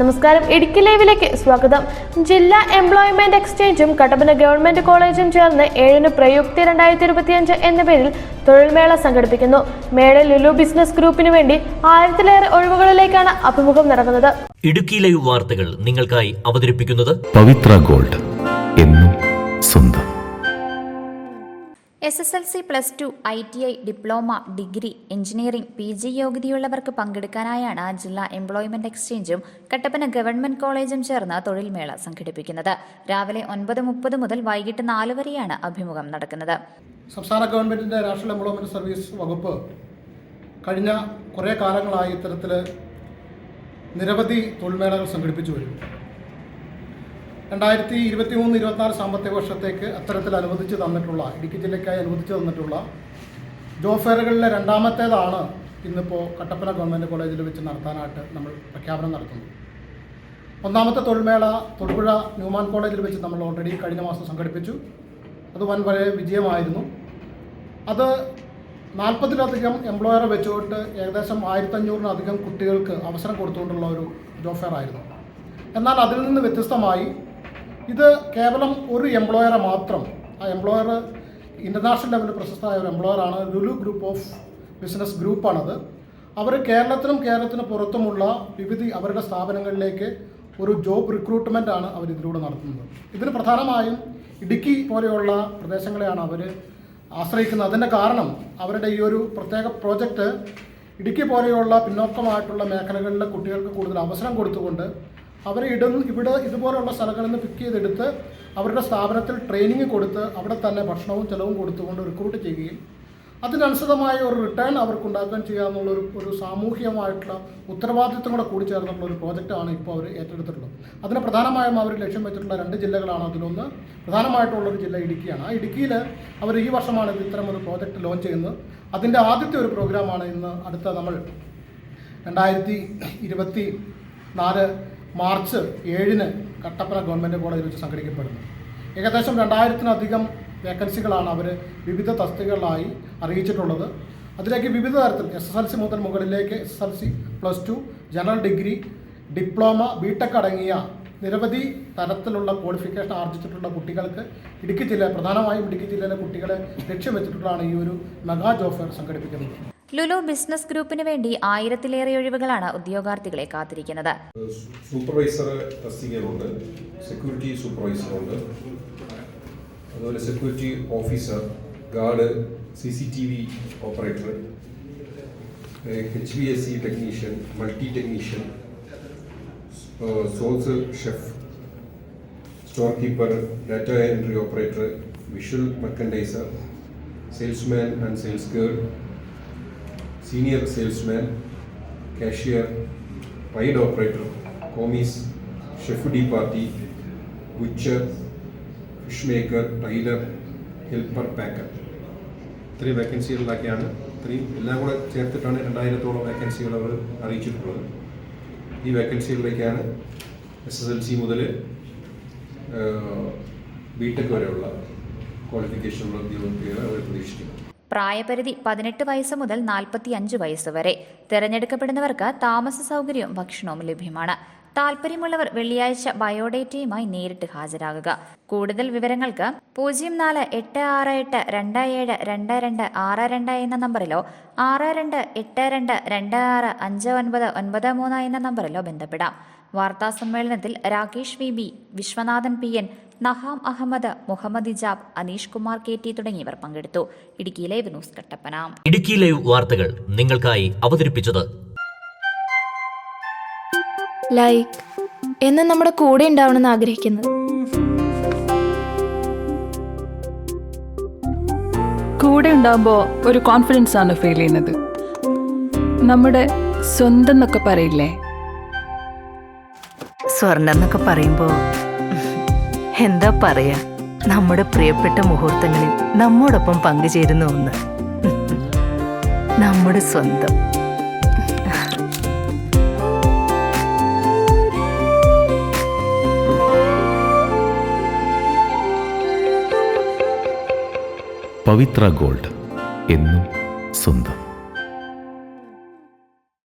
നമസ്കാരം. ഇടുക്കി ലൈവിലേക്ക് സ്വാഗതം. ജില്ലാ എംപ്ലോയ്മെന്റ് എക്സ്ചേഞ്ചും കട്ടപ്പന ഗവൺമെന്റ് കോളേജും ചേർന്ന് ഏഴിന് പ്രയുക്തി രണ്ടായിരത്തി ഇരുപത്തിയഞ്ച് എന്ന പേരിൽ തൊഴിൽമേള സംഘടിപ്പിക്കുന്നു. മേള ലുലു ബിസിനസ് ഗ്രൂപ്പിന് വേണ്ടി ആയിരത്തിലേറെ ഒഴിവുകളിലേക്കാണ് അഭിമുഖം നടക്കുന്നത് ഇടുക്കി ലൈവ് വാർത്തകൾ നിങ്ങൾക്കായി അവതരിപ്പിക്കുന്നത് പവിത്ര ഗോൾഡ് എന്നും സ്വന്തം. S S L C plus two I T I diploma degree engineering P G യോഗ്യതയുള്ളവർക്ക് പങ്കെടുക്കാനായാണ് ജില്ലാ എംപ്ലോയ്മെന്റ് എക്സ്ചേഞ്ചും കട്ടപ്പന ഗവൺമെന്റ് കോളേജും ചേർന്ന് തൊഴിൽമേള സംഘടിപ്പിക്കുന്നത്. രാവിലെ ഒൻപത് മുപ്പത് മുതൽ വൈകിട്ട് നാല് വരെയാണ് അഭിമുഖം നടക്കുന്നത്. സംസ്ഥാന ഗവൺമെന്റിന്റെ നാഷണൽ എംപ്ലോയ്മെന്റ് സർവീസ് വകുപ്പ് കഴിഞ്ഞ കുറേ കാലങ്ങളായി ഇത്തരത്തിൽ നിരവധി തൊഴിൽമേളകൾ സംഘടിപ്പിച്ചു വരുന്നു. രണ്ടായിരത്തി ഇരുപത്തി മൂന്ന് ഇരുപത്തിനാല് സാമ്പത്തിക വർഷത്തേക്ക് അത്തരത്തിൽ അനുവദിച്ച് തന്നിട്ടുള്ള ഇടുക്കി ജില്ലയ്ക്കായി അനുവദിച്ച് തന്നിട്ടുള്ള ജോബ് ഫെയറുകളിലെ രണ്ടാമത്തേതാണ് ഇന്നിപ്പോൾ കട്ടപ്പന ഗവൺമെന്റ് കോളേജിൽ വെച്ച് നടത്താനായിട്ട് നമ്മൾ പ്രഖ്യാപനം നടത്തുന്നത്. ഒന്നാമത്തെ തൊഴിൽമേള തൊടുപുഴ ന്യൂമാൻ കോളേജിൽ വെച്ച് നമ്മൾ ഓൾറെഡി കഴിഞ്ഞ മാസം സംഘടിപ്പിച്ചു. അത് വൻ വലിയ വിജയമായിരുന്നു. അത് നാൽപ്പതിലധികം എംപ്ലോയറെ വെച്ചുകൊണ്ട് ഏകദേശം ആയിരത്തഞ്ഞൂറിനധികം കുട്ടികൾക്ക് അവസരം കൊടുത്തുകൊണ്ടുള്ള ഒരു ജോബ് ഫെയർ ആയിരുന്നു എന്നാൽ അതിൽ നിന്ന് വ്യത്യസ്തമായി ഇത് കേവലം ഒരു എംപ്ലോയറെ മാത്രം. ആ എംപ്ലോയർ ഇന്റർനാഷണൽ ലെവലിൽ പ്രശസ്തമായ ഒരു എംപ്ലോയറാണ് ലുലു ഗ്രൂപ്പ് ഓഫ് ബിസിനസ് ഗ്രൂപ്പാണത് അവർ കേരളത്തിനും കേരളത്തിന് പുറത്തുമുള്ള വിവിധ അവരുടെ സ്ഥാപനങ്ങളിലേക്ക് ഒരു ജോബ് റിക്രൂട്ട്മെന്റ് ആണ് അവർ ഇതിലൂടെ നടത്തുന്നത്. ഇതിന് പ്രധാനമായും ഇടുക്കി പോലെയുള്ള പ്രദേശങ്ങളെയാണ് അവർ ആശ്രയിക്കുന്നത്. അതിന്റെ കാരണം അവരുടെ ഈ ഒരു പ്രത്യേക പ്രോജക്റ്റ് ഇടുക്കി പോലെയുള്ള പിന്നോക്കമായിട്ടുള്ള മേഖലകളിലെ കുട്ടികൾക്ക് കൂടുതൽ അവസരം കൊടുത്തുകൊണ്ട് അവരെ ഇടുന്ന ഇവിടെ ഇതുപോലുള്ള സ്ഥലങ്ങളിൽ നിന്ന് പിക്ക് ചെയ്തെടുത്ത് അവരുടെ സ്ഥാപനത്തിൽ ട്രെയിനിങ് കൊടുത്ത് അവിടെ തന്നെ ഭക്ഷണവും ചിലവും കൊടുത്തുകൊണ്ട് റിക്രൂട്ട് ചെയ്യുകയും അതിനനുസൃതമായ ഒരു റിട്ടേൺ അവർക്ക് ഉണ്ടാക്കാൻ ചെയ്യാമെന്നുള്ള ഒരു ഒരു സാമൂഹികമായിട്ടുള്ള ഉത്തരവാദിത്വം കൂടെ കൂടി ചേർന്നുള്ള ഒരു പ്രോജക്റ്റാണ് ഇപ്പോൾ അവർ ഏറ്റെടുത്തിട്ടുള്ളത്. അതിന് പ്രധാനമായും അവർ ലക്ഷ്യം വെച്ചിട്ടുള്ള രണ്ട് ജില്ലകളാണ് അതിലൊന്ന്. പ്രധാനമായിട്ടുള്ളൊരു ജില്ല ഇടുക്കിയാണ്. ആ ഇടുക്കിയിൽ അവർ ഈ വർഷമാണ് ഇത് ഇത്തരം ഒരു പ്രോജക്റ്റ് ലോഞ്ച് ചെയ്യുന്നത്. അതിന്റെ ആദ്യത്തെ ഒരു പ്രോഗ്രാമാണ് ഇന്ന് അടുത്ത നമ്മൾ രണ്ടായിരത്തി ഇരുപത്തി നാല് മാർച്ച് ഏഴിന് കട്ടപ്പന ഗവൺമെന്റ് കോളേജിൽ വെച്ച് സംഘടിപ്പിക്കപ്പെടുന്നു. ഏകദേശം രണ്ടായിരത്തിനധികം വേക്കൻസികളാണ് അവർ വിവിധ തസ്തികകളായി അറിയിച്ചിട്ടുള്ളത്. അതിലേക്ക് വിവിധ തരത്തിൽ എസ് എസ് എൽ സി മുതൽ മുകളിലേക്ക് S S L C plus two general degree diploma BTech അടങ്ങിയ നിരവധി തരത്തിലുള്ള ക്വാളിഫിക്കേഷൻ ആർജിച്ചിട്ടുള്ള കുട്ടികൾക്ക് ഇടുക്കി ജില്ല പ്രധാനമായും ഇടുക്കി ജില്ലയിലെ കുട്ടികളെ ലക്ഷ്യം വെച്ചിട്ടുള്ളതാണ് ഈ ഒരു മെഗാ ജോബ് ഫെയർ സംഘടിപ്പിക്കുന്നത്. ലുലു ബിസിനസ് ഗ്രൂപ്പിന് വേണ്ടി ആയിരത്തിലേറെ ഒഴിവുകളാണ് ഉദ്യോഗാർത്ഥികളെ കാത്തിരിക്കുന്നത്. സൂപ്പർവൈസർ തസ്തികകളുണ്ട് സെക്യൂരിറ്റി സൂപ്പർവൈസർ ഉണ്ട് അതുപോലെ security officer guard C C T V operator H B S C technician multi technician source chef store keeper data entry operator visual merchandiser salesman and sales girl senior salesman cashier ride operator commis chef de partie butcher fish maker tailor helper packer ഇത്രയും വേക്കൻസികളിലൊക്കെയാണ് ഇത്രയും എല്ലാം കൂടെ ചേർത്തിട്ടാണ് രണ്ടായിരത്തോളം വേക്കൻസികൾ അവർ അറിയിച്ചിട്ടുള്ളത്. ഈ വേക്കൻസികളിലേക്കാണ് എസ് എസ് എൽ സി മുതൽ ബി ടെക് വരെയുള്ള ക്വാളിഫിക്കേഷനുള്ള ഉദ്യോഗസ്ഥരെ അവർ പ്രതീക്ഷിക്കുന്നത്. പ്രായപരിധി പതിനെട്ട് വയസ്സ് മുതൽ നാൽപ്പത്തി അഞ്ച് വയസ്സ് വരെ. തിരഞ്ഞെടുക്കപ്പെടുന്നവർക്ക് താമസ സൗകര്യവും ഭക്ഷണവും ലഭ്യമാണ്. താല്പര്യമുള്ളവർ വെള്ളിയാഴ്ച ബയോഡേറ്റയുമായി നേരിട്ട് ഹാജരാകുക. കൂടുതൽ വിവരങ്ങൾക്ക് പൂജ്യം നാല് എട്ട് ആറ് എട്ട് രണ്ട് ഏഴ് രണ്ട് രണ്ട് ആറ് രണ്ട് എന്ന നമ്പറിലോ ആറ് രണ്ട് എട്ട് രണ്ട് രണ്ട് ആറ് അഞ്ച് ഒൻപത് ഒൻപത് മൂന്ന് എന്ന നമ്പറിലോ ബന്ധപ്പെടാം. വാർത്താ സമ്മേളനത്തിൽ Rakesh V B Viswanathan P N Naham Ahammed Muhammad Ijab Aneesh Kumar K T തുടങ്ങിയവർ പങ്കെടുത്തു. Idukki live news Kattappana. Idukki live വാർത്തകൾ നിങ്ങൾക്കായി അവതരിപ്പിച്ചത് ലൈക്ക് എന്ന് നമ്മുടെ കൂടെ ഉണ്ടാവണമെന്ന് ആഗ്രഹിക്കുന്നു കൂടെ ഉണ്ടാകുമ്പോൾ ഒരു കോൺഫിഡൻസ് ആണ് ഫീൽ ചെയ്യുന്നത്. നമ്മുടെ സ്വന്തം എന്നൊക്കെ പറയില്ലേ? സ്വർണം എന്നൊക്കെ പറയുമ്പോ എന്താ പറയാ? നമ്മുടെ പ്രിയപ്പെട്ട മുഹൂർത്തങ്ങളിൽ നമ്മോടൊപ്പം പങ്കുചേരുന്ന ഒന്ന്. നമ്മുടെ സ്വന്തം. പവിത്ര ഗോൾഡ് എന്നും സ്വന്തം.